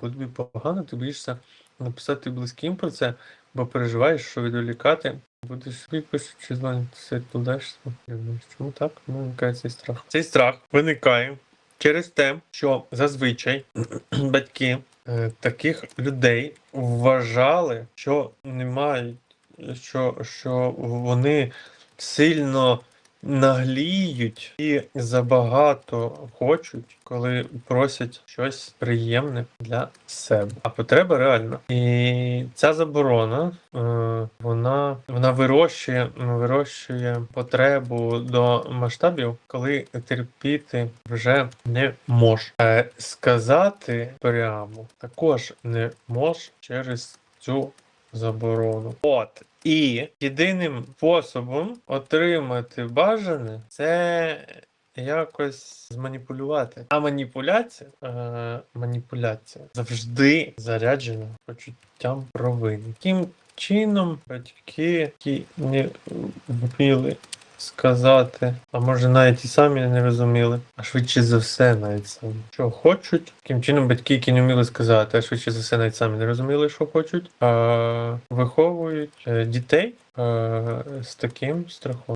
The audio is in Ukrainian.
Коли тобі погано, ти боїшся написати близьким про це, бо переживаєш, що відволікати. Будеш собі пишеш чи все відкладаєшся. Чому так? Ну, виникає цей страх. Цей страх виникає через те, що зазвичай батьки е, таких людей вважали, що не мають, що, що вони сильно нагліють і забагато хочуть, коли просять щось приємне для себе. А потреба реальна. І ця заборона е, вона, вона вирощує, вирощує потребу до масштабів, коли терпіти вже не можеш. Е, сказати прямо також не можеш через цю заборону. От. І єдиним способом отримати бажане це якось зманіпулювати. А маніпуляція, е, маніпуляція завжди заряджена почуттям провини. Таким чином батьки, які не вміли сказати, а може навіть і самі не розуміли, а швидше за все навіть самі. Що хочуть. Таким чином батьки, які не вміли сказати, а швидше за все навіть самі не розуміли, що хочуть, а, виховують е, дітей а, з таким страхом.